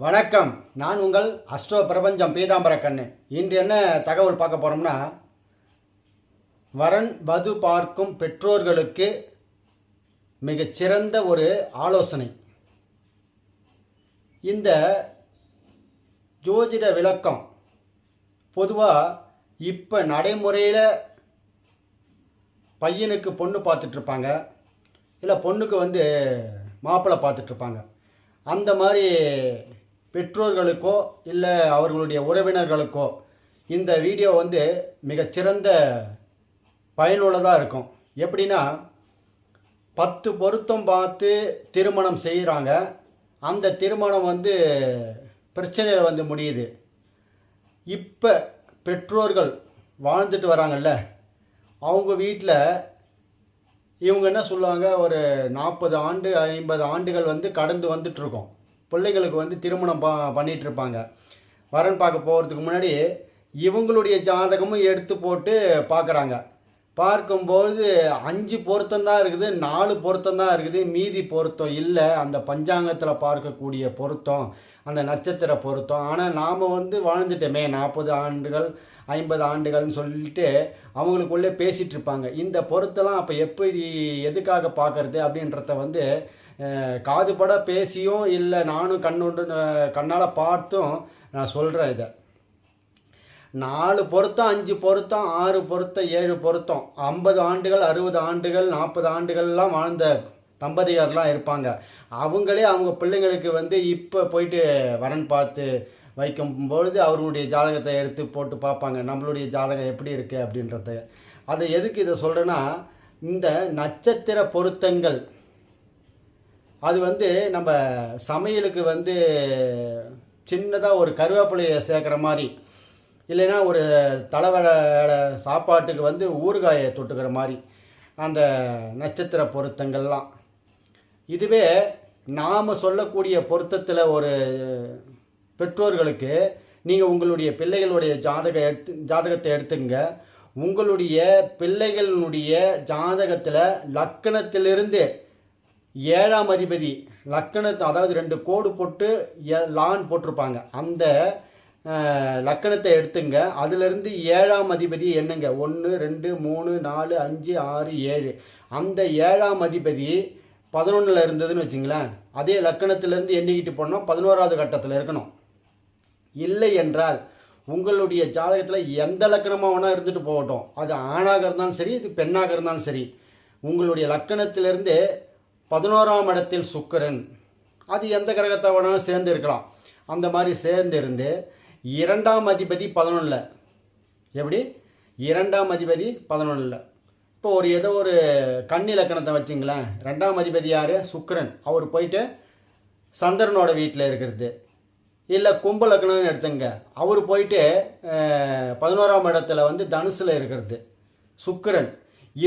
வணக்கம். நான் உங்கள் அஸ்ட்ரோ பிரபஞ்சம் பீதாம்பர கண்ணு. இன்று என்ன தகவல் பார்க்க போகிறோம்னா வரன் வது பார்க்கும் பெற்றோர்களுக்கு மிகச்சிறந்த ஒரு ஆலோசனை. இந்த ஜோதிட விளக்கம் பொதுவாக இப்போ நடைமுறையில் பையனுக்கு பொண்ணு பார்த்துட்ருப்பாங்க இல்லை பொண்ணுக்கு வந்து மாப்பிள்ளை பார்த்துட்ருப்பாங்க அந்த மாதிரி பெற்றோர்களுக்கோ இல்லை அவர்களுடைய உறவினர்களுக்கோ இந்த வீடியோ வந்து மிகச்சிறந்த பயனுள்ளதாக இருக்கும். எப்படின்னா பத்து பொருத்தம் பார்த்து திருமணம் செய்கிறாங்க அந்த திருமணம் வந்து பிரச்சனையில் வந்து முடியுது. இப்போ பெற்றோர்கள் வாழ்ந்துட்டு வராங்கல்ல அவங்க வீட்டில் இவங்க என்ன சொல்லுவாங்க? ஒரு நாற்பது ஆண்டு ஐம்பது ஆண்டுகள் வந்து கடந்து வந்துட்ருக்கோம் பிள்ளைங்களுக்கு வந்து திருமணம் ப பண்ணிகிட்ருப்பாங்க இருப்பாங்க வரன் பார்க்க போகிறதுக்கு முன்னாடி இவங்களுடைய ஜாதகமும் எடுத்து போட்டு பார்க்குறாங்க பார்க்கும்போது அஞ்சு பொருத்தம் தான் இருக்குது நாலு பொருத்தம் தான் இருக்குது. மீதி பொருத்தம் இல்லை. அந்த பஞ்சாங்கத்தில் பார்க்கக்கூடிய பொருத்தம் அந்த நட்சத்திர பொருத்தம். ஆனால் நாம் வந்து வாழ்ந்துட்டோமே நாற்பது ஆண்டுகள் ஐம்பது ஆண்டுகள்னு சொல்லிட்டு அவங்களுக்குள்ளே பேசிகிட்டு இருப்பாங்க இந்த பொருத்தெல்லாம் அப்போ எப்படி எதுக்காக பார்க்கறது அப்படின்றத வந்து காதுபட பேசியும் இல்லை நானும் கண்ணுண்டு கண்ணால் பார்த்தும் நான் சொல்கிறேன் இதை. நாலு பொருத்தம் அஞ்சு பொருத்தம் ஆறு பொருத்தம் ஏழு பொருத்தம். ஐம்பது ஆண்டுகள் அறுபது ஆண்டுகள் நாற்பது ஆண்டுகள்லாம் வாழ்ந்த தம்பதியர்லாம் இருப்பாங்க. அவங்களே அவங்க பிள்ளைங்களுக்கு வந்து இப்போ போயிட்டு வரன் பார்த்து வைக்கும் பொழுது அவர்களுடைய ஜாதகத்தை எடுத்து போட்டு பார்ப்பாங்க. நம்மளுடைய ஜாதகம் எப்படி இருக்குது அப்படின்றத. அதை எதுக்கு இதை சொல்கிறேன்னா இந்த நட்சத்திர பொருத்தங்கள். அது வந்து நம்ம சமையலுக்கு வந்து சின்னதாக ஒரு கருவேப்பிலையை சேர்க்குற மாதிரி இல்லைன்னா ஒரு தலைவடை சாப்பாட்டுக்கு வந்து ஊறுகாயை தொட்டுக்கிற மாதிரி அந்த நட்சத்திர பொருத்தங்கள்லாம். இதுவே நாம் சொல்லக்கூடிய பொருத்தத்தில் ஒரு பெற்றோர்களுக்கு நீங்கள் உங்களுடைய பிள்ளைகளுடைய ஜாதக எடுத்து ஜாதகத்தை எடுத்துங்க உங்களுடைய பிள்ளைகளுடைய ஜாதகத்தில் லக்கணத்திலிருந்து ஏழாம் அதிபதி லக்கணத்தை அதாவது ரெண்டு கோடு போட்டு எ- லான் போட்டிருப்பாங்க. அந்த லக்கணத்தை எடுத்துங்க. அதிலிருந்து ஏழாம் அதிபதி என்னங்க? ஒன்று ரெண்டு மூணு நாலு அஞ்சு ஆறு ஏழு. அந்த ஏழாம் அதிபதி பதினொன்றில் இருந்ததுன்னு வச்சுங்களேன். அதே லக்கணத்திலேருந்து எண்ணிக்கிட்டு போனோம் பதினோராவது கட்டத்தில் இருக்கணும். இல்லை என்றால் உங்களுடைய ஜாதகத்தில் எந்த லக்கணமாக வேணால் இருந்துட்டு போகட்டும். அது ஆணாக இருந்தாலும் சரி இது பெண்ணாக இருந்தாலும் சரி. உங்களுடைய லக்கணத்திலிருந்து பதினோராம் இடத்தில் சுக்கரன். அது எந்த கிரகத்தை வேணாலும் சேர்ந்து இருக்கலாம். அந்த மாதிரி சேர்ந்து இருந்து இரண்டாம் அதிபதி பதினொன்றில் எப்படி? இரண்டாம் அதிபதி பதினொன்றில் இப்போ ஒரு ஏதோ ஒரு கன்னி லக்கணத்தை வச்சுங்களேன். ரெண்டாம் அதிபதி யார்? சுக்கிரன். அவர் போயிட்டு சந்திரனோட வீட்டில் இருக்கிறது. இல்லை கும்ப லக்னம்னு எடுத்துங்க. அவர் போயிட்டு பதினோராம் இடத்துல வந்து தனுசில் இருக்கிறது. சுக்கிரன்.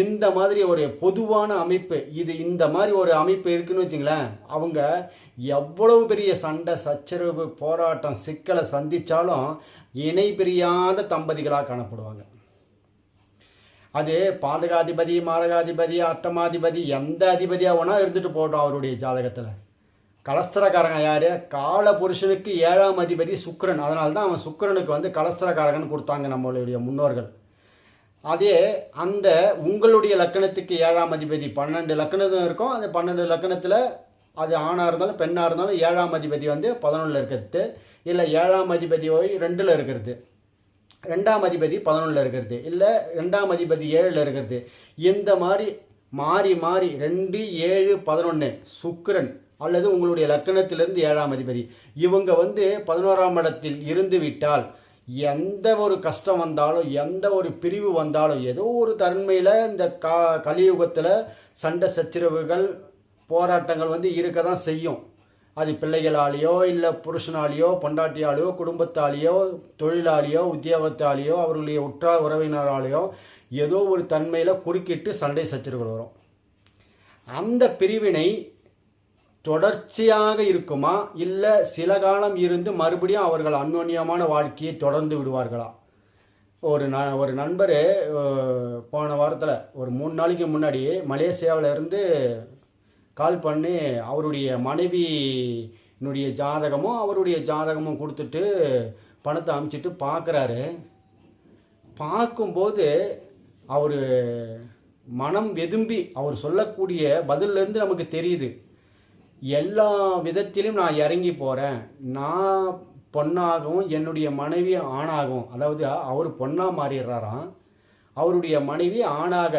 இந்த மாதிரி ஒரு பொதுவான அமைப்பு. இது இந்த மாதிரி ஒரு அமைப்பு இருக்குன்னு வச்சுங்களேன் அவங்க எவ்வளவு பெரிய சண்டை சச்சரவு போராட்டம் சிக்கலை சந்தித்தாலும் இணை பிரியாத தம்பதிகளாக காணப்படுவாங்க. அது பாதகாதிபதி மாரகாதிபதி அட்டமாதிபதி எந்த அதிபதியாக வேணால் இருந்துட்டு போட்டோம் அவருடைய ஜாதகத்தில். கலஸ்தரக்காரங்க யார்? கால புருஷனுக்கு ஏழாம் அதிபதி சுக்கரன். அதனால தான் அவன் சுக்கிரனுக்கு வந்து கலஸ்தரக்காரகன் கொடுத்தாங்க நம்மளுடைய முன்னோர்கள். அதே அந்த உங்களுடைய லக்கணத்துக்கு ஏழாம் அதிபதி பன்னெண்டு லக்கணம் இருக்கும். அந்த பன்னெண்டு லக்கணத்தில் அது ஆணாக இருந்தாலும் பெண்ணாக இருந்தாலும் ஏழாம் அதிபதி வந்து பதினொன்றில் இருக்கிறது. இல்லை ஏழாம் அதிபதி ரெண்டில் இருக்கிறது. ரெண்டாம் அதிபதி பதினொன்றில் இருக்கிறது. இல்லை ரெண்டாம் அதிபதி ஏழில் இருக்கிறது. இந்த மாதிரி மாறி மாறி ரெண்டு ஏழு பதினொன்று சுக்கரன் அல்லது உங்களுடைய லக்கணத்திலிருந்து ஏழாம் அதிபதி. இவங்க வந்து பதினோராம் இடத்தில் இருந்து விட்டால் எந்த ஒரு கஷ்டம் வந்தாலும் எந்த ஒரு பிரிவு வந்தாலும் ஏதோ ஒரு தன்மையில் இந்த கா கலியுகத்தில் சண்டை சச்சரவுகள் போராட்டங்கள் வந்து இருக்க தான் செய்யும். அது பிள்ளைகளாலேயோ இல்லை புருஷனாலேயோ பொண்டாட்டியாலேயோ குடும்பத்தாலேயோ தொழிலாளியோ உத்தியோகத்தாலேயோ அவர்களுடைய உற்றார் உறவினராலேயோ ஏதோ ஒரு தன்மையில் குறுக்கிட்டு சண்டை சச்சரவுகள் வரும். அந்த பிரிவினை தொடர்ச்சியாக இருக்குமா? இல்லை சில காலம் இருந்து மறுபடியும் அவர்கள் அந்யோன்யமான வாழ்க்கையை தொடர்ந்து விடுவார்களா? ஒரு ந ஒரு நண்பர் போன வாரத்தில் ஒரு மூணு நாளைக்கு முன்னாடி மலேசியாவில் இருந்து கால் பண்ணி அவருடைய மனைவியினுடைய ஜாதகமும் அவருடைய ஜாதகமும் கொடுத்துட்டு பணத்தை அமுச்சிட்டு பார்க்குறாரு பார்க்கும்போது அவர் மனம் வெதும்பி அவர் சொல்லக்கூடிய பதிலிருந்து நமக்கு தெரியுது. எல்லா விதத்திலும் நான் இறங்கி போகிறேன் நான் பொண்ணாகவும் என்னுடைய மனைவி ஆணாகவும். அதாவது அவர் பொண்ணாக மாறிடுறாராம் அவருடைய மனைவி ஆணாக.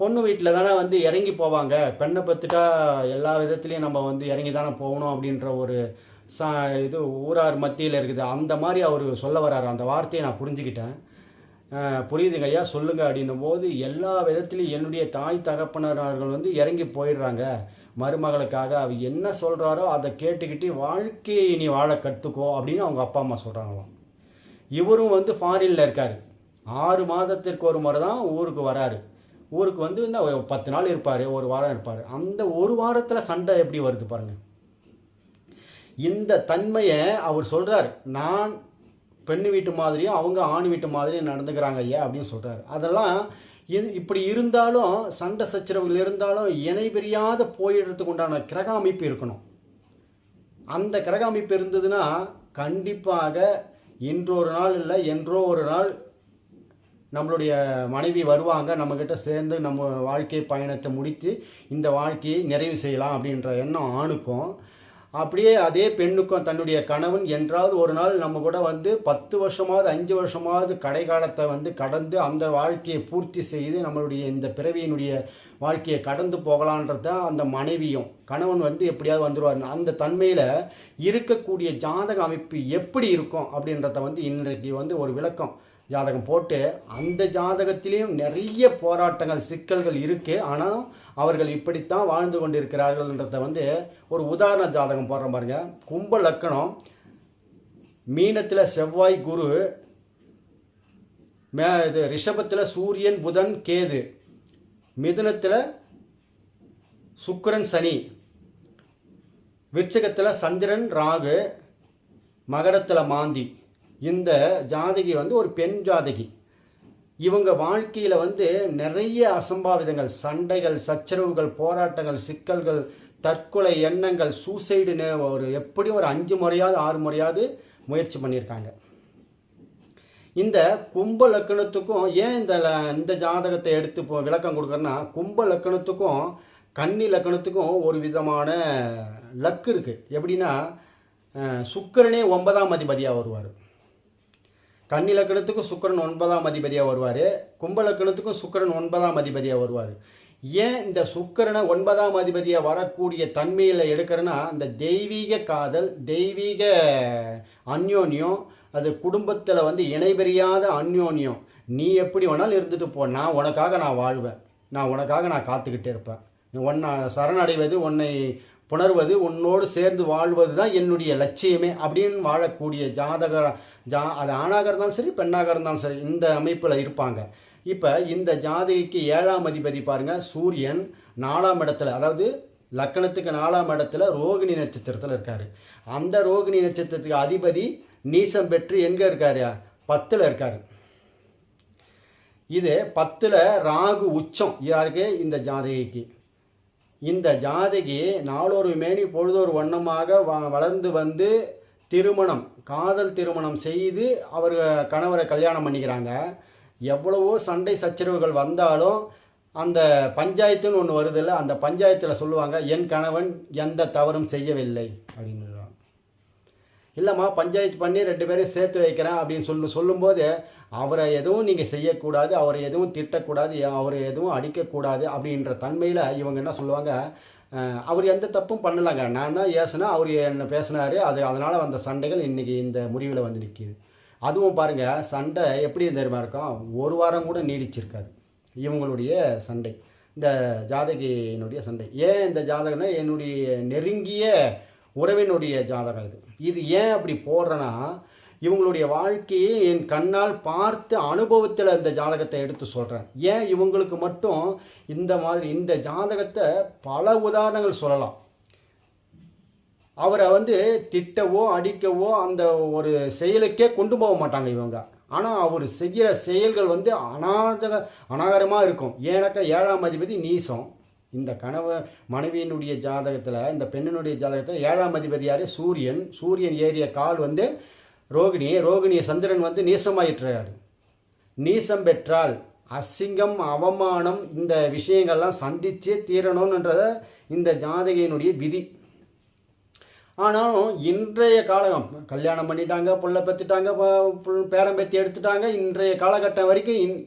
பொண்ணு வீட்டில் தானே வந்து இறங்கி போவாங்க. பெண்ணை பத்துட்டா எல்லா விதத்துலேயும் நம்ம வந்து இறங்கி தானே போகணும் அப்படின்ற ஒரு சா இது ஊரார் மத்தியில் இருக்குது. அந்த மாதிரி அவர் சொல்ல வர்றாரு. அந்த வார்த்தையை நான் புரிஞ்சுக்கிட்டேன். புரியுதுங்க ஐயா? சொல்லுங்கள் அப்படின்னும் போது எல்லா விதத்துலையும் என்னுடைய தாய் தகப்பனர்கள் வந்து இறங்கி போயிடுறாங்க. மருமகளுக்காக அவர் என்ன சொல்கிறாரோ அதை கேட்டுக்கிட்டு வாழ்க்கையை நீ வாழ கற்றுக்கோ அப்படின்னு அவங்க அப்பா அம்மா சொல்கிறாங்களாம் இவரும் வந்து ஃபாரினில் இருக்கார். ஆறு மாதத்திற்கு ஒரு முறை தான் ஊருக்கு வராரு. ஊருக்கு வந்து இந்த பத்து நாள் இருப்பார் ஒரு வாரம் இருப்பார். அந்த ஒரு வாரத்தில் சண்டை எப்படி வருது பாருங்கள் இந்த தன்மையை அவர் சொல்கிறார் நான் பெண்ணு வீட்டு மாதிரியும் அவங்க ஆண் வீட்டு மாதிரியும் நடந்துக்கிறாங்க ஐயா அப்படின்னு சொல்கிறாரு அதெல்லாம் இது இப்படி இருந்தாலும் சண்டை சச்சரவுகள் இருந்தாலும் இணை பிரியாத போயிடுறதுக்கு உண்டான கிரக அமைப்பு இருக்கணும். அந்த கிரக அமைப்பு இருந்ததுன்னா கண்டிப்பாக இன்றொரு நாள் இல்லை என்றோ ஒரு நாள் நம்மளுடைய மனைவி வருவாங்க நம்மக்கிட்ட சேர்ந்து நம்ம வாழ்க்கை பயணத்தை முடித்து இந்த வாழ்க்கையை நிறைவு செய்யலாம் அப்படின்ற எண்ணம் ஆணுக்கும் அப்படியே அதே பெண்ணுக்கும் தன்னுடைய கணவன் என்றாவது ஒரு நாள் நம்ம கூட வந்து பத்து வருஷமாவது அஞ்சு வருஷமாவது கடைகாலத்தை வந்து கடந்து அந்த வாழ்க்கையை பூர்த்தி செய்து நம்மளுடைய இந்த பிறவியினுடைய வாழ்க்கையை கடந்து போகலான்றது தான் அந்த மனைவியும். கணவன் வந்து எப்படியாவது வந்துடுவார் அந்த தன்மையில் இருக்கக்கூடிய ஜாதக அமைப்பு எப்படி இருக்கும் அப்படின்றத வந்து இன்றைக்கு வந்து ஒரு விளக்கம். ஜாதகம் போட்டு அந்த ஜாதகத்திலையும் நிறைய போராட்டங்கள் சிக்கல்கள் இருக்குது ஆனால் அவர்கள் இப்படித்தான் வாழ்ந்து கொண்டிருக்கிறார்கள்ன்றத வந்து ஒரு உதாரண ஜாதகம் போடுற பாருங்க. கும்ப லக்கணம் மீனத்தில் செவ்வாய் குரு மே இது ரிஷபத்தில் சூரியன் புதன் கேது. மிதுனத்தில் சுக்கரன் சனி. விருச்சகத்தில் சந்திரன் ராகு. மகரத்தில் மாந்தி. இந்த ஜாதகி வந்து ஒரு பெண் ஜாதகி. இவங்க வாழ்க்கையில் வந்து நிறைய அசம்பாவிதங்கள் சண்டைகள் சச்சரவுகள் போராட்டங்கள் சிக்கல்கள் தற்கொலை எண்ணங்கள் சூசைடுன்னு ஒரு எப்படி ஒரு அஞ்சு முறையாவது ஆறு முறையாவது முயற்சி பண்ணியிருக்காங்க. இந்த கும்ப லக்கணத்துக்கும் ஏன் இந்த இந்த ஜாதகத்தை எடுத்து இப்போ விளக்கம் கொடுக்குறேன்னா கும்ப லக்கணத்துக்கும் கன்னி லக்கணத்துக்கும் ஒரு விதமான லக்கு இருக்குது எப்படின்னா சுக்கரனே சுக்கிரனே ஒன்பதாம் அதிபதியாக வருவார். கன்னிலக்கணத்துக்கும் சுக்கரன் சுக்கிரன் ஒன்பதாம் அதிபதியாக வருவார் கும்பலக்கணத்துக்கும் சுக்கரன் சுக்கிரன் ஒன்பதாம் அதிபதியாக வருவார். ஏன் இந்த சுக்கிரனை ஒன்பதாம் அதிபதியாக வரக்கூடிய தன்மையில் எடுக்கிறேன்னா இந்த தெய்வீக காதல் தெய்வீக அந்யோன்யம் அது குடும்பத்தில் வந்து இணைபெரியாத அந்யோன்யம். நீ எப்படி வேணாலும் இருந்துட்டு போ. நான் உனக்காக நான் வாழ்வேன். நான் உனக்காக நான் காத்துக்கிட்டே இருப்பேன். உன்னை சரணடைவது உன்னை புணர்வது உன்னோடு சேர்ந்து வாழ்வது தான் என்னுடைய லட்சியமே அப்படின்னு வாழக்கூடிய ஜாதக ஜா அது ஆணாக இருந்தாலும் சரி பெண்ணாக இருந்தாலும் சரி இந்த அமைப்பில் இருப்பாங்க. இப்போ இந்த ஜாதகிக்கு ஏழாம் அதிபதி பாருங்கள் சூரியன் நாலாம் இடத்துல அதாவது லக்கணத்துக்கு நாலாம் இடத்துல ரோகிணி நட்சத்திரத்தில் இருக்கார். அந்த ரோகிணி நட்சத்திரத்துக்கு அதிபதி நீசம் பெற்று எங்கே இருக்கார்? பத்தில் இருக்கார். இது பத்தில் ராகு உச்சம் யாருக்கு? இந்த ஜாதகிக்கு. இந்த ஜாதகி நாளொரு மேனி பொழுதொரு வண்ணமாக வ- வளர்ந்து வந்து திருமணம் காதல் திருமணம் செய்து அவர் கணவரை கல்யாணம் பண்ணிக்கிறாங்க. எவ்வளவோ சண்டை சச்சரவுகள் வந்தாலும் அந்த பஞ்சாயத்துன்னு ஒன்று வருதில்ல அந்த பஞ்சாயத்தில் சொல்லுவாங்க என் கணவன் எந்த தவறும் செய்யவில்லை அப்படின்னு இல்லைம்மா பஞ்சாயத்து பண்ணி ரெண்டு பேரையும் சேர்த்து வைக்கிறேன் அப்படின்னு சொல்லி சொல்லும்போது அவரை எதுவும் நீங்கள் செய்யக்கூடாது அவரை எதுவும் திட்டக்கூடாது அவரை எதுவும் அடிக்கக்கூடாது அப்படின்ற தன்மையில் இவங்க என்ன சொல்லுவாங்க அவர் எந்த தப்பும் பண்ணலைங்க. நான் தான் ஏசுனா அவர் என்ன பேசினார். அது அதனால் வந்த சண்டைகள் இன்றைக்கி இந்த முடிவில் வந்து நிற்கிது அதுவும் பாருங்கள் சண்டை எப்படி தெரியுமா இருக்கும்? ஒரு வாரம் கூட நீடிச்சிருக்காது. இவங்களுடைய சண்டை. இந்த ஜாதகியினுடைய சண்டை. ஏன் இந்த ஜாதகம்னா என்னுடைய நெருங்கிய உறவினுடைய ஜாதகம் இது. இது ஏன் அப்படி போடுறேன்னா இவங்களுடைய வாழ்க்கையை என் கண்ணால் பார்த்து அனுபவத்தில் இந்த ஜாதகத்தை எடுத்து சொல்கிறேன் ஏன் இவங்களுக்கு மட்டும் இந்த மாதிரி இந்த ஜாதகத்தை பல உதாரணங்கள் சொல்லலாம். அவரை வந்து திட்டவோ அடிக்கவோ அந்த ஒரு செயலுக்கே கொண்டு போக மாட்டாங்க இவங்க. ஆனால் அவர் செய்கிற செயல்கள் வந்து அநாதக அநாகரமாக இருக்கும். ஏன்னாக்கா ஏழாம் அதிபதி நீசம். இந்த கணவ மனைவியினுடைய ஜாதகத்தில் இந்த பெண்ணினுடைய ஜாதகத்தில் ஏழாம் அதிபதி யார் சூரியன். சூரியன் ஏறிய கால் வந்து ரோகிணி ரோகிணி சந்திரன் வந்து நீசமாயிட்டுறாரு. நீசம் பெற்றால் அசிங்கம் அவமானம் இந்த விஷயங்கள்லாம் சந்திச்சே தீரணும்ன்றத இந்த ஜாதகையினுடைய விதி. ஆனாலும் இன்றைய காலம் கல்யாணம் பண்ணிட்டாங்க புள்ள பெற்றுட்டாங்க பேரம் பேத்தி எடுத்துட்டாங்க இன்றைய காலகட்டம் வரைக்கும் இன்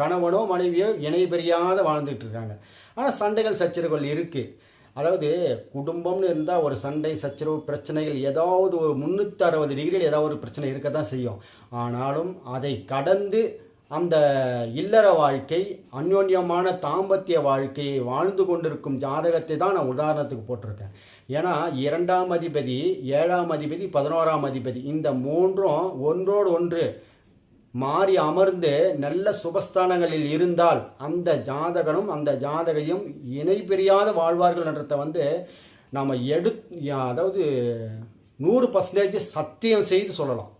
கணவனோ மனைவியோ இணை பெரியாத வாழ்ந்துகிட்டு இருக்காங்க. ஆனால் சண்டைகள் சச்சரவுகள் இருக்குது அதாவது குடும்பம்னு இருந்தால் ஒரு சண்டை சச்சரவு பிரச்சனைகள் ஏதாவது ஒரு முந்நூற்றி அறுபது டிகிரியில் ஏதாவது ஒரு பிரச்சனை இருக்க தான் செய்யும். ஆனாலும் அதை கடந்து அந்த இல்லற வாழ்க்கை அந்யோன்யமான தாம்பத்திய வாழ்க்கையை வாழ்ந்து கொண்டிருக்கும் ஜாதகத்தை தான் நான் உதாரணத்துக்கு போட்டிருக்கேன். ஏன்னா இரண்டாம் அதிபதி ஏழாம் அதிபதி பதினோராம் அதிபதி இந்த மூன்றும் ஒன்றோடு ஒன்று மாறி அமர்ந்து நல்ல சுபஸ்தானங்களில் இருந்தால் அந்த ஜாதகனும் அந்த ஜாதகையும் இணை பிரியாத வாழ்வார்கள்ன்றத வந்து நாம் எடு அதாவது நூறு பர்சன்டேஜ் சத்தியம் செய்து சொல்லலாம்.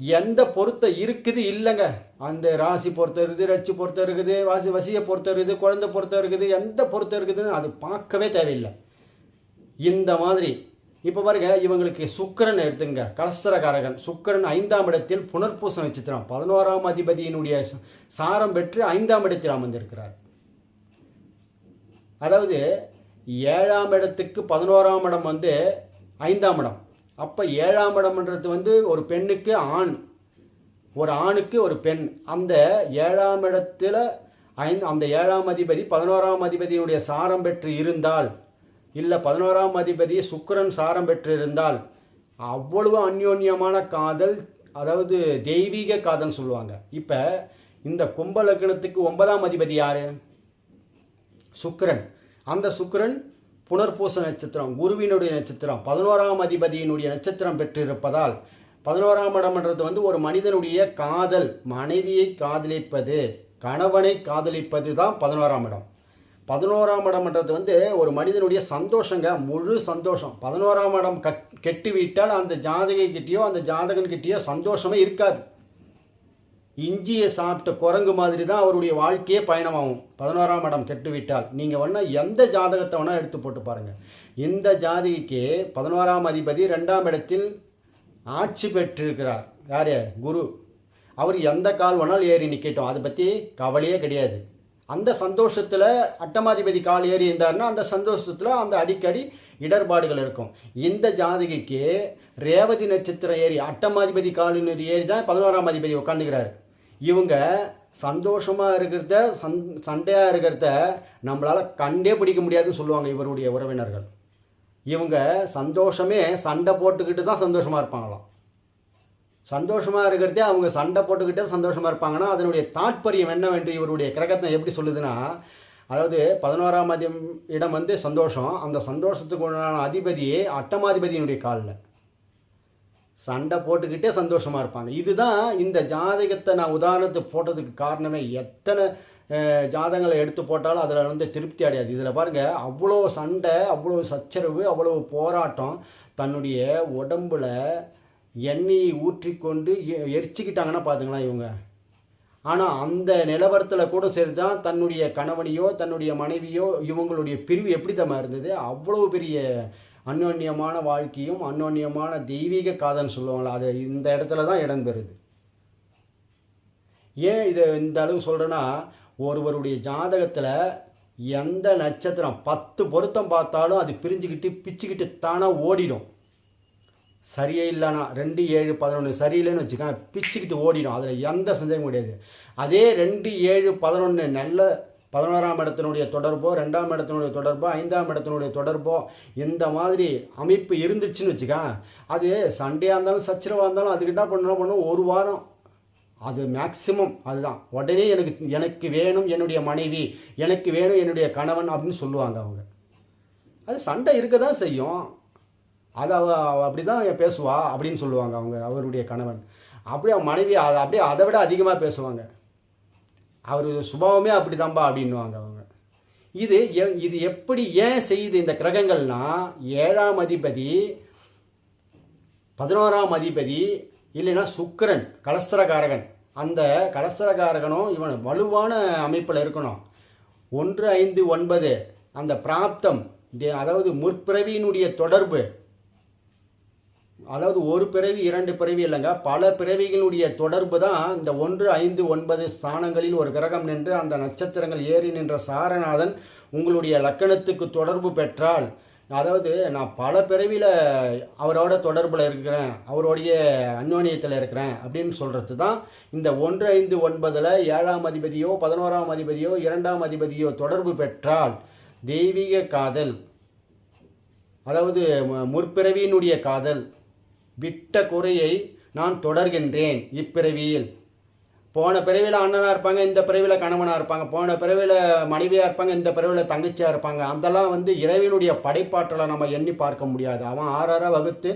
எந்த பொருத்தம் இருக்குது இல்லைங்க. அந்த ராசி பொருத்தம் இருக்குது ரச்சு பொருத்தம் இருக்குது வாசி வசியை பொருத்தம் இருக்குது குழந்தை பொருத்தம் இருக்குது எந்த பொருத்தம் இருக்குதுன்னு அது பார்க்கவே தேவையில்லை. இந்த மாதிரி இப்போ பாருங்க இவங்களுக்கு சுக்கரன் எடுத்துங்க. கலஸ்தரகாரகன் சுக்கிரன் ஐந்தாம் இடத்தில் புனர்பூச நட்சத்திரம். பதினோராம் அதிபதியினுடைய சாரம் பெற்று ஐந்தாம் இடத்தில் அமர்ந்திருக்கிறார். அதாவது ஏழாம் இடத்துக்கு பதினோராம் இடம் வந்து ஐந்தாம் இடம். அப்போ ஏழாம் இடம்ன்றது வந்து ஒரு பெண்ணுக்கு ஆண். ஒரு ஆணுக்கு ஒரு பெண். அந்த ஏழாம் இடத்துல ஐந்து அந்த ஏழாம் அதிபதி பதினோராம் அதிபதியினுடைய சாரம் பெற்று இருந்தால் இல்லை பதினோராம் அதிபதி சுக்கிரன் சாரம் பெற்று இருந்தால் அவ்வளவு அந்யோன்யமான காதல் அதாவது தெய்வீக காதல்னு சொல்லுவாங்க. இப்போ இந்த கும்ப லக்னத்துக்கு ஒன்பதாம் அதிபதி யார்? சுக்கிரன். அந்த சுக்கிரன் புனர்பூச நட்சத்திரம் குருவினுடைய நட்சத்திரம். பதினோராம் அதிபதியினுடைய நட்சத்திரம் பெற்றிருப்பதால் பதினோராம் இடம்ன்றது வந்து ஒரு மனிதனுடைய காதல் மனைவியை காதலிப்பது கணவனை காதலிப்பது தான் பதினோராம் இடம். பதினோராம் இடம்ன்றது வந்து ஒரு மனிதனுடைய சந்தோஷங்க முழு சந்தோஷம். பதினோராம் இடம் கட் கெட்டு விட்டால் அந்த ஜாதகிட்டேயோ அந்த ஜாதகன்கிட்டேயோ சந்தோஷமே இருக்காது. இஞ்சியை சாப்பிட்ட குரங்கு மாதிரி தான் அவருடைய வாழ்க்கையே பயணமாகும். பதினோராம் இடம் கெட்டுவிட்டால். நீங்கள் வேணால் எந்த ஜாதகத்தை வேணால் எடுத்து போட்டு பாருங்கள் இந்த ஜாதகிக்கு பதினோராம் அதிபதி ரெண்டாம் இடத்தில் ஆட்சி பெற்றிருக்கிறார். யார்? குரு. அவர் எந்த கால் வேணாலும் ஏறி நிற்கட்டும் அதை பற்றி கவலையே கிடையாது. அந்த சந்தோஷத்தில் அட்டமாதிபதி கால் ஏறி இருந்தாருன்னா அந்த சந்தோஷத்தில் அந்த அடிக்கடி இடர்பாடுகள் இருக்கும். இந்த ஜாதகிக்கு ரேவதி நட்சத்திரம் ஏறி அட்டமாதிபதி காலினர் ஏறி தான் பதினோராம் அதிபதி உட்காந்துக்கிறாரு இவங்க சந்தோஷமாக இருக்கிறத சந் சண்டையாக இருக்கிறத நம்மளால் கண்டே பிடிக்க முடியாதுன்னு சொல்லுவாங்க இவருடைய உறவினர்கள். இவங்க சந்தோஷமே சண்டை போட்டுக்கிட்டு தான் சந்தோஷமாக இருப்பாங்களாம். சந்தோஷமாக இருக்கிறதே அவங்க சண்டை போட்டுக்கிட்டே சந்தோஷமாக இருப்பாங்கன்னா அதனுடைய தாற்பயம் என்னவென்று இவருடைய கிரகத்தை எப்படி சொல்லுதுன்னா அதாவது பதினோராம் அதி இடம் வந்து சந்தோஷம். அந்த சந்தோஷத்துக்கு உண்டான அதிபதியே அட்டமாதிபதியினுடைய காலில். சண்டை போட்டுக்கிட்டே சந்தோஷமாக இருப்பாங்க. இதுதான் இந்த ஜாதகத்தை நான் உதாரணத்துக்கு போட்டதுக்கு காரணமே. எத்தனை ஜாதகங்களை எடுத்து போட்டாலும் அதில் வந்து திருப்தி அடையாது. இதில் பாருங்கள் அவ்வளோ சண்டை அவ்வளோ சச்சரவு அவ்வளோ போராட்டம் தன்னுடைய உடம்பில் எண்ணெயை ஊற்றிக்கொண்டு எ- பார்த்துங்களா இவங்க. ஆனால் அந்த நிலவரத்தில் கூட சரி தான் தன்னுடைய கணவனையோ தன்னுடைய மனைவியோ இவங்களுடைய பிரிவு எப்படி தம்மா இருந்தது? அவ்வளோ பெரிய அந்யோன்யமான வாழ்க்கையும் அந்யோன்யமான தெய்வீக காதல்னு சொல்லுவாங்களா அது இந்த இடத்துல தான் இடம் பெறுது. ஏன் இதை இந்த அளவு சொல்கிறேன்னா ஒருவருடைய ஜாதகத்தில் எந்த நட்சத்திரம் பத்து பொருத்தம் பார்த்தாலும் அது பிரிஞ்சுக்கிட்டு பிச்சுக்கிட்டு தானாக ஓடிடும். சரியே இல்லைனா ரெண்டு ஏழு பதினொன்று சரியில்லைன்னு வச்சுக்கோங்க பிச்சுக்கிட்டு ஓடிடும். அதில் எந்த சந்தேகமும் கிடையாது. அதே ரெண்டு ஏழு பதினொன்று நல்ல பதினோராம் இடத்தினுடைய தொடர்போ ரெண்டாம் இடத்தினுடைய தொடர்போ ஐந்தாம் இடத்தினுடைய தொடர்போ இந்த மாதிரி அமைப்பு இருந்துச்சுன்னு வச்சுக்கோங்க அது சண்டையாக இருந்தாலும் சச்சரவாக இருந்தாலும் அதுக்கிட்ட பண்ண பண்ணும் ஒரு வாரம். அது மேக்சிமம் அதுதான். உடனே எனக்கு எனக்கு வேணும் என்னுடைய மனைவி எனக்கு வேணும் என்னுடைய கணவன் அப்படின்னு சொல்லுவாங்க அவங்க. அது சண்டை இருக்க தான் செய்யும். அது அவ அப்படி தான் பேசுவா அப்படின்னு சொல்லுவாங்க அவங்க அவருடைய கணவன். அப்படியே அவன் மனைவி அதை அப்படியே அதை விட அதிகமாக பேசுவாங்க. அவர் சுபாவமே அப்படி தான்பா அப்படின்னுவாங்க அவங்க. இது எ- இது எப்படி ஏன் செய்யுது இந்த கிரகங்கள்னா ஏழாம் அதிபதி பதினோராம் அதிபதி இல்லைன்னா சுக்கிரன் கலஸ்தரகாரகன் அந்த கலஸ்தரகாரகனும் இவன் வலுவான அமைப்பில் இருக்கணும். ஒன்று ஐந்து ஒன்பது அந்த பிராப்தம் அதாவது முற்பிறவியினுடைய தொடர்பு அதாவது ஒரு பிறவி இரண்டு பிறவி இல்லைங்க. பல பிறவிகளுடைய தொடர்பு தான் இந்த ஒன்று ஐந்து ஒன்பது ஸ்தானங்களில் ஒரு கிரகம் நின்று அந்த நட்சத்திரங்கள் ஏறி நின்ற சாரநாதன் உங்களுடைய லக்கணத்துக்கு தொடர்பு பெற்றால் அதாவது நான் பல பிறவியில் அவரோட தொடர்பில் இருக்கிறேன் அவருடைய அந்யோன்யத்தில் இருக்கிறேன் அப்படின்னு சொல்கிறது தான் இந்த ஒன்று ஐந்து ஒன்பதில் ஏழாம் அதிபதியோ பதினோராம் அதிபதியோ இரண்டாம் அதிபதியோ தொடர்பு பெற்றால் தெய்வீக காதல் அதாவது முற்பிறவியினுடைய காதல் விட்ட குறையை நான் தொடர்கின்றேன் இப்பிறவியில். போன பிறவியில் அண்ணனாக இருப்பாங்க இந்த பிறவியில் கணவனாக இருப்பாங்க போன பிறவியில் மனைவியாக இருப்பாங்க இந்த பிறவியில் தங்கச்சியாக இருப்பாங்க. அதெல்லாம் வந்து இறைவனுடைய படைப்பாற்றலை நம்ம எண்ணி பார்க்க முடியாது. அவன் ஆறாராக வகுத்து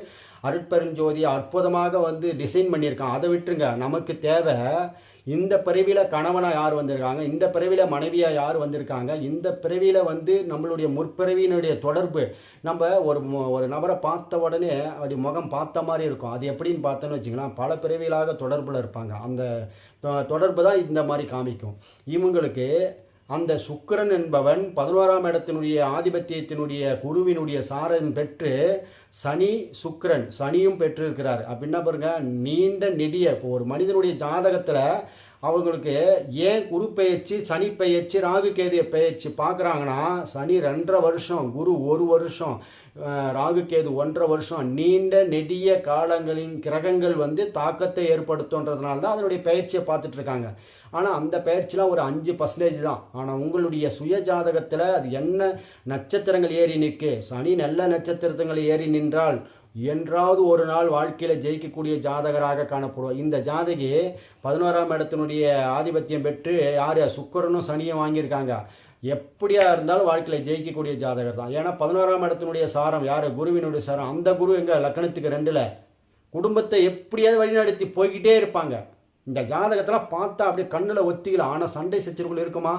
அருட்பெருஞ்சோதி அற்புதமாக வந்து டிசைன் பண்ணியிருக்கான். அதை விட்டுருங்க. நமக்கு தேவை இந்த பிறவியில் கணவனாக யார் வந்திருக்காங்க? இந்த பிறவியில் மனைவியாக யார் வந்திருக்காங்க? இந்த பிறவியில் வந்து நம்மளுடைய முற்பிறவியினுடைய தொடர்பு. நம்ம ஒரு ஒரு நபரை பார்த்த உடனே அப்படி முகம் பார்த்த மாதிரி இருக்கும். அது எப்படின்னு பார்த்தோன்னு வச்சுக்கலாம். பல பிறவிகளாக தொடர்பில் இருப்பாங்க. அந்த தொ- தொடர்பு தான் இந்த மாதிரி காமிக்கும். இவங்களுக்கு அந்த சுக்கரன் என்பவன் பதினோராம் இடத்தினுடைய ஆதிபத்தியத்தினுடைய குருவினுடைய சாரம் பெற்று சனி சுக்கரன் சனியும் பெற்றிருக்கிறார். அப்படின்னா பாருங்க நீண்ட நெடிய இப்போ ஒரு மனிதனுடைய ஜாதகத்தில் அவங்களுக்கு ஏன் குரு பெயர்ச்சி சனி பெயர்ச்சி ராகு கேதிய பெயர்ச்சி பார்க்குறாங்கன்னா சனி ரெண்டரை வருஷம் குரு ஒரு வருஷம் ராகு கேது ஒன்றரை வருஷம் நீண்ட நெடிய காலங்களின் கிரகங்கள் வந்து தாக்கத்தை ஏற்படுத்துன்றதுனால தான் அதனுடைய பயிற்சியை பார்த்துட்ருக்காங்க ஆனால் அந்த பயிற்சிலாம் ஒரு அஞ்சு பர்சன்டேஜ் தான். ஆனால் உங்களுடைய சுய ஜாதகத்தில் அது என்ன நட்சத்திரங்கள் ஏறி நிற்கு சனி நல்ல நட்சத்திரங்கள் ஏறி நின்றால் என்றாவது ஒரு நாள் வாழ்க்கையில் ஜெயிக்கக்கூடிய ஜாதகராக காணப்படுவார். இந்த ஜாதகி பதினோராம் இடத்தினுடைய ஆதிபத்தியம் பெற்று யார்? சுக்கரனும் சனியும் வாங்கியிருக்காங்க. எப்படியா இருந்தாலும் வாழ்க்கையில் ஜெயிக்கக்கூடிய ஜாதகர் தான். ஏன்னா பதினோராம் இடத்தினுடைய சாரம் யார்? குருவினுடைய சாரம். அந்த குரு எங்கள் லக்கணத்துக்கு ரெண்டில். குடும்பத்தை எப்படியாவது வழிநடத்தி போய்கிட்டே இருப்பாங்க. இந்த ஜாதகத்தெல்லாம் பார்த்தா அப்படியே கண்ணில் ஒத்திக்கலாம் ஆனால் சண்டை சச்சரவுகள் இருக்குமா?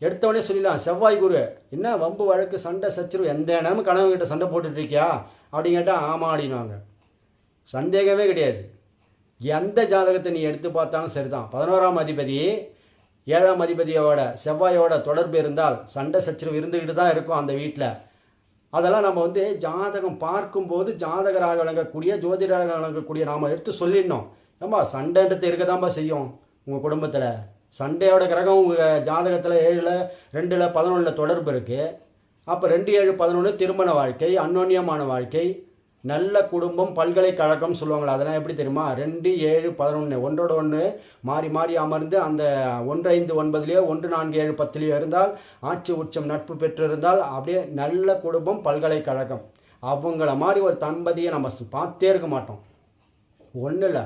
எடுத்தவொடனே சொல்லிடலாம் செவ்வாய் குரு என்ன வம்பு வழக்கு சண்டை சச்சரவு எந்த இடமும் கணவன்கிட்ட சண்டை போட்டுட்டு இருக்கியா? அப்படின்னு கேட்டால் ஆமாம் அப்படின்வாங்க சந்தேகமே கிடையாது. எந்த ஜாதகத்தை நீ எடுத்து பார்த்தாலும் சரிதான். பதினோராம் அதிபதி ஏழாம் அதிபதியோட செவ்வாயோட தொடர்பு இருந்தால் சண்டை சச்சரவு இருந்துக்கிட்டு தான் இருக்கும் அந்த வீட்டில் அதெல்லாம் நம்ம வந்து ஜாதகம் பார்க்கும்போது ஜாதகராக விளங்கக்கூடிய ஜோதிடராக விளங்கக்கூடிய நாம் எடுத்து சொல்லிடணும். ஏம்பா சண்டைன்றது இருக்க தான்ப்பா செய்யும் உங்கள் குடும்பத்தில். சண்டையோட கிரகம் உங்கள் ஜாதகத்தில் ஏழில் ரெண்டில் பதினொன்றில் தொடர்பு இருக்குது அப்போ ரெண்டு ஏழு பதினொன்று திருமண வாழ்க்கை அன்னோன்யமான வாழ்க்கை நல்ல குடும்பம் பல்கலைக்கழகம் சொல்லுவாங்களா அதெல்லாம் எப்படி தெரியுமா? ரெண்டு ஏழு பதினொன்று ஒன்றோட ஒன்று மாறி மாறி அமர்ந்து அந்த ஒன்று ஐந்து ஒன்பதுலேயோ ஒன்று நான்கு ஏழு பத்துலேயோ இருந்தால் ஆட்சி உச்சம் நட்பு பெற்றிருந்தால் அப்படியே நல்ல குடும்பம் பல்கலைக்கழகம். அவங்கள மாதிரி ஒரு தம்பதியை நம்ம பார்த்தே இருக்க மாட்டோம். ஒன்றும் இல்லை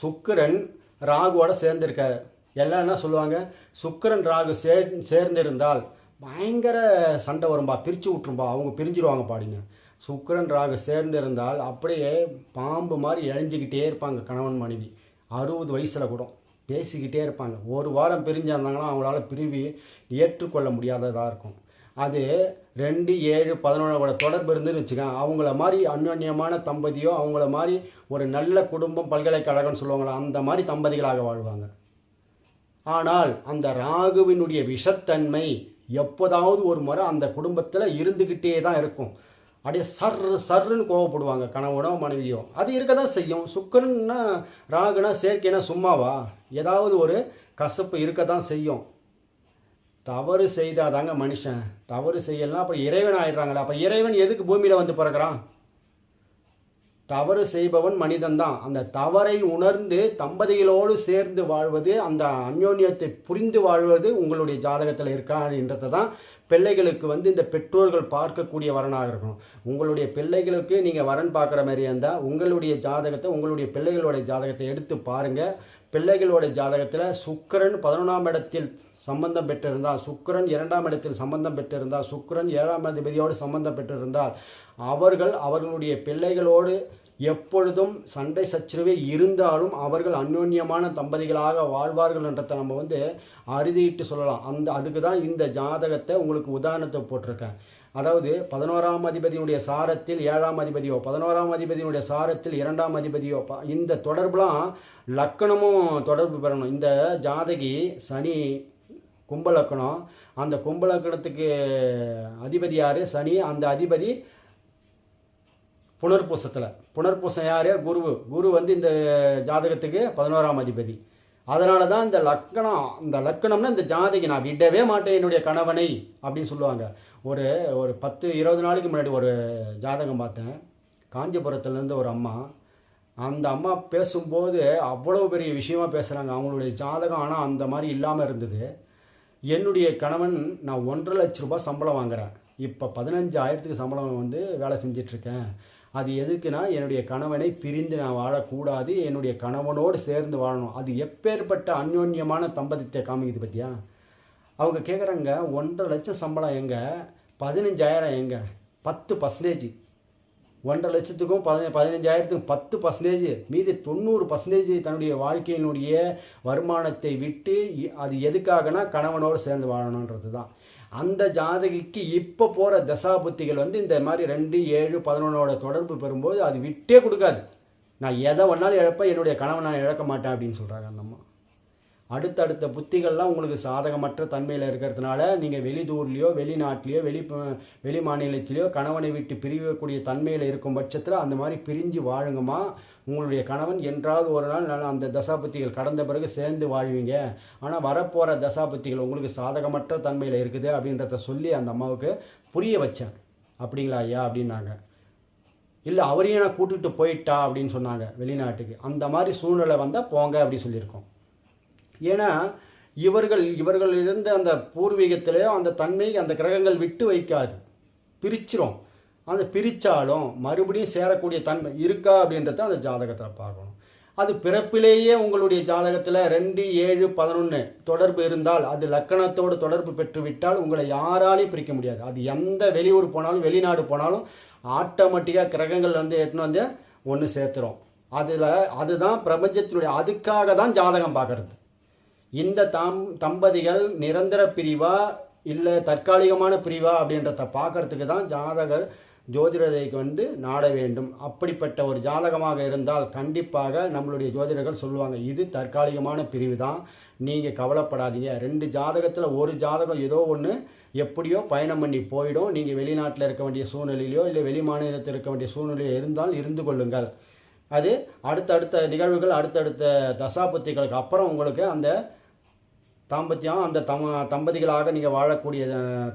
சுக்கிரன் ராகுவோட சேர்ந்திருக்காரு. எல்லாம் என்ன சொல்லுவாங்க? சுக்கரன் ராகு சேர் சேர்ந்திருந்தால் பயங்கர சண்டை வரும்பா பிரித்து விட்ரும்பா அவங்க பிரிஞ்சிருவாங்க பாடிங்க சுக்கிரன் ராகு சேர்ந்திருந்தால் அப்படியே பாம்பு மாதிரி இழைஞ்சிக்கிட்டே இருப்பாங்க கணவன் மனைவி. அறுபது வயசில் கூட பேசிக்கிட்டே இருப்பாங்க. ஒரு வாரம் பிரிஞ்சிருந்தாங்கன்னா அவங்களால பிரிவி ஏற்றுக்கொள்ள முடியாததாக இருக்கும். அது ரெண்டு ஏழு பதினொன்னோட தொடர்பு இருந்துன்னு வச்சுக்கோங்க. அவங்கள மாதிரி அந்யோன்யமான தம்பதியோ அவங்கள மாதிரி ஒரு நல்ல குடும்பம் பல்கலைக்கழகம்னு சொல்லுவாங்களா அந்த மாதிரி தம்பதிகளாக வாழ்வாங்க. ஆனால் அந்த ராகுவினுடைய விஷத்தன்மை எப்போதாவது ஒரு முறை அந்த குடும்பத்தில் இருந்துக்கிட்டே தான் இருக்கும். அப்படியே சர்ரு சர்ருன்னு கோவப்படுவாங்க கணவனோ மனைவியோ. அது இருக்க தான் செய்யும். சுக்கரன்னா ராகுனா சேர்க்கைனா சும்மாவா? ஏதாவது ஒரு கசப்பு இருக்க தான் செய்யும். தவறு செய்தால் தாங்க மனுஷன். தவறு செய்யலாம் அப்போ இறைவன் ஆயிடுறாங்களா. அப்போ இறைவன் எதுக்கு பூமியில் வந்து பிறக்கிறான்? தவறு செய்பவன் மனிதன்தான். அந்த தவறை உணர்ந்து தம்பதிகளோடு சேர்ந்து வாழ்வது அந்த அந்யோன்யத்தை புரிந்து வாழ்வது உங்களுடைய ஜாதகத்தில் இருக்கான்றதை தான் பிள்ளைகளுக்கு வந்து இந்த பெற்றோர்கள் பார்க்கக்கூடிய வரனாக இருக்கணும். உங்களுடைய பிள்ளைகளுக்கு நீங்கள் வரன் பார்க்குற மாதிரி இருந்தால் உங்களுடைய ஜாதகத்தை உங்களுடைய பிள்ளைகளோட ஜாதகத்தை எடுத்து பாருங்கள் பிள்ளைகளோட ஜாதகத்தில் சுக்கிரன் பதினொன்றாம் இடத்தில் சம்பந்தம் பெற்றிருந்தால் சுக்கிரன் இரண்டாம் இடத்தில் சம்பந்தம் பெற்றிருந்தால் சுக்கிரன் ஏழாம் அதிபதியோடு சம்பந்தம் பெற்றிருந்தால் அவர்கள் அவர்களுடைய பிள்ளைகளோடு எப்பொழுதும் சண்டை சச்சரவே இருந்தாலும் அவர்கள் அந்யோன்யமான தம்பதிகளாக வாழ்வார்கள் என்றதை நம்ம வந்து அறுதிட்டு சொல்லலாம். அந்த அதுக்கு தான் இந்த ஜாதகத்தை உங்களுக்கு உதாரணத்தை போட்டிருக்கேன். அதாவது பதினோராம் அதிபதியினுடைய சாரத்தில் ஏழாம் அதிபதியோ பதினோராம் அதிபதியினுடைய சாரத்தில் இரண்டாம் அதிபதியோ இந்த தொடர்புலாம் லக்கணமும் தொடர்பு பெறணும். இந்த ஜாதகி சனி கும்பலக்கணம். அந்த கும்பலக்கணத்துக்கு அதிபதி யார்? சனி. அந்த அதிபதி புனர்பூசத்தில். புனர்பூசம் யார்? குரு. குரு வந்து இந்த ஜாதகத்துக்கு பதினோராம் அதிபதி. அதனால தான் இந்த லக்கணம் இந்த லக்கணம்னா இந்த ஜாதகி நான் விடவே மாட்டேன் என்னுடைய கணவனை அப்படின்னு சொல்லுவாங்க. ஒரு ஒரு பத்து இருபது நாளைக்கு முன்னாடி ஒரு ஜாதகம் பார்த்தேன். காஞ்சிபுரத்துலேருந்து ஒரு அம்மா. அந்த அம்மா பேசும்போது அவ்வளோ பெரிய விஷயமா பேசுகிறாங்க அவங்களுடைய ஜாதகம் ஆனால் அந்த மாதிரி இல்லாமல் இருந்தது. என்னுடைய கணவன் நான் ஒன்றரை லட்ச ரூபாய் சம்பளம் வாங்குறேன். இப்போ பதினஞ்சாயிரத்துக்கு சம்பளம் வந்து வேலை செஞ்சிட்ருக்கேன். அது எதுக்குன்னா என்னுடைய கணவனை பிரிந்து நான் வாழக்கூடாது என்னுடைய கணவனோடு சேர்ந்து வாழணும். அது எப்பேற்பட்ட அந்யோன்யமான தம்பதித்தை காமிக்குது பற்றியா அவங்க கேட்குறாங்க ஒன்றரை லட்சம் சம்பளம் எங்க? பதினஞ்சாயிரம் எங்க? பத்து பர்சன்டேஜ் ஒன்றரை லட்சத்துக்கும் பதின பதினஞ்சாயிரத்துக்கும் பத்து பர்சன்டேஜ் மீதி தொண்ணூறு பர்சன்டேஜ் தன்னுடைய வாழ்க்கையினுடைய வருமானத்தை விட்டு அது எதுக்காகனா கணவனோடு சேர்ந்து வாழணுன்றது தான் அந்த ஜாதகிக்கு இப்போ போகிற தசாபுத்திகள் வந்து இந்த மாதிரி ரெண்டு ஏழு பதினொன்னோட தொடர்பு பெறும்போது அது விட்டே கொடுக்காது. நான் எதை வேணாலும் இழப்பேன் என்னுடைய கணவன் நான் இழக்க மாட்டேன் அப்படின்னு சொல்கிறாங்க அந்த அம்மா. அடுத்தடுத்த புத்திகள்லாம் உங்களுக்கு சாதகமற்ற தன்மையில் இருக்கிறதுனால நீங்கள் வெளிதூர்லேயோ வெளிநாட்டிலையோ வெளி வெளி மாநிலத்திலையோ கணவனை விட்டு பிரியக்கூடிய தன்மையில் இருக்கும் பட்சத்தில் அந்த மாதிரி பிரிஞ்சு வாழுங்கம்மா. உங்களுடைய கணவன் என்றாவது ஒரு நாள் நான் அந்த தசாபத்திகள் கடந்த பிறகு சேர்ந்து வாழ்வீங்க. ஆனால் வரப்போகிற தசாபத்திகள் உங்களுக்கு சாதகமற்ற தன்மையில் இருக்குது அப்படின்றத சொல்லி அந்த அம்மாவுக்கு புரிய வச்சேன் அப்படிங்களா ஐயா? அப்படின்னாங்க. இல்லை அவரையும் நான் கூட்டிகிட்டு போயிட்டா? அப்படின்னு சொன்னாங்க வெளிநாட்டுக்கு. அந்த மாதிரி சூழ்நிலை வந்தால் போங்க அப்படின்னு சொல்லியிருக்கோம். ஏன்னா இவர்கள் இவர்கள் இருந்த அந்த பூர்வீகத்திலேயோ அந்த தன்மை அந்த கிரகங்கள் விட்டு வைக்காது. பிரிச்சிரும். அந்த பிரித்தாலும் மறுபடியும் சேரக்கூடிய தன்மை இருக்கா அப்படின்றத அந்த ஜாதகத்தில் பார்க்கணும். அது பிறப்பிலேயே உங்களுடைய ஜாதகத்தில் ரெண்டு ஏழு பதினொன்று தொடர்பு இருந்தால் அது லக்கணத்தோடு தொடர்பு பெற்று விட்டால் உங்களை யாராலையும் பிரிக்க முடியாது. அது எந்த வெளியூர் போனாலும் வெளிநாடு போனாலும் ஆட்டோமேட்டிக்காக கிரகங்கள் வந்து எட்டுன்னு வந்து ஒன்று சேர்த்துரும். அதில் அதுதான் பிரபஞ்சத்தினுடைய அதுக்காக தான் ஜாதகம் பார்க்கறது. இந்த தம் தம்பதிகள் நிரந்தர பிரிவா இல்லை தற்காலிகமான பிரிவா அப்படின்றத பார்க்கறதுக்கு தான் ஜாதகர் ஜோதிடரைக்கு வந்து நாட வேண்டும். அப்படிப்பட்ட ஒரு ஜாதகமாக இருந்தால் கண்டிப்பாக நம்மளுடைய ஜோதிடர்கள் சொல்லுவாங்க இது தற்காலிகமான பிரிவு தான். நீங்கள் கவலைப்படாதீங்க. ரெண்டு ஜாதகத்தில் ஒரு ஜாதகம் ஏதோ ஒன்று எப்படியோ பயணம் பண்ணி போயிடும். நீங்கள் வெளிநாட்டில் இருக்க வேண்டிய சூழ்நிலையிலையோ இல்லை வெளி மாநிலத்தில் இருக்க வேண்டிய சூழ்நிலையோ இருந்தால் இருந்து கொள்ளுங்கள். அது அடுத்தடுத்த நிகழ்வுகள் அடுத்தடுத்த தசாபுத்திகளுக்கு அப்புறம் உங்களுக்கு அந்த தாம்பத்தியம் அந்த தம தம்பதிகளாக நீங்கள் வாழக்கூடிய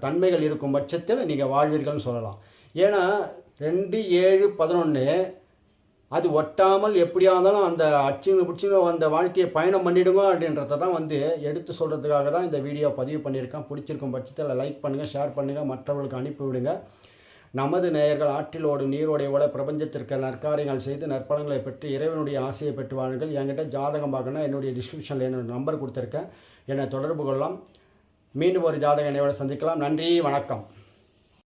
தன்மைகள் இருக்கும் பட்சத்தில் நீங்கள் வாழ்வீர்கள்னு சொல்லலாம். ஏன்னா ரெண்டு ஏழு பதினொன்று அது ஒட்டாமல் எப்படியா இருந்தாலும் அந்த அச்சுங்க பிடிச்சிங்க அந்த வாழ்க்கையை பயணம் பண்ணிடுங்க அப்படின்றத தான் வந்து எடுத்து சொல்கிறதுக்காக தான் இந்த வீடியோ பதிவு பண்ணியிருக்கேன். பிடிச்சிருக்கும் பட்சத்தில் லைக் பண்ணுங்கள் ஷேர் பண்ணுங்கள் மற்றவர்களுக்கு அனுப்பிவிடுங்க நமது நேயர்கள் ஆற்றிலோடு நீரோடையோட பிரபஞ்சத்திற்கு நற்காரியங்கள் செய்து நற்பலங்களை பெற்று இறைவனுடைய ஆசையை பெற்று வாழுங்கள். என்கிட்ட ஜாதகம் பார்க்கணும் என்னுடைய டிஸ்கிரிப்ஷனில் என்னோட நம்பர் கொடுத்துருக்கேன். என்னை தொடர்பு கொள்ளலாம். மீண்டும் ஒரு ஜாதக நினைவோட சந்திக்கலாம். நன்றி. வணக்கம்.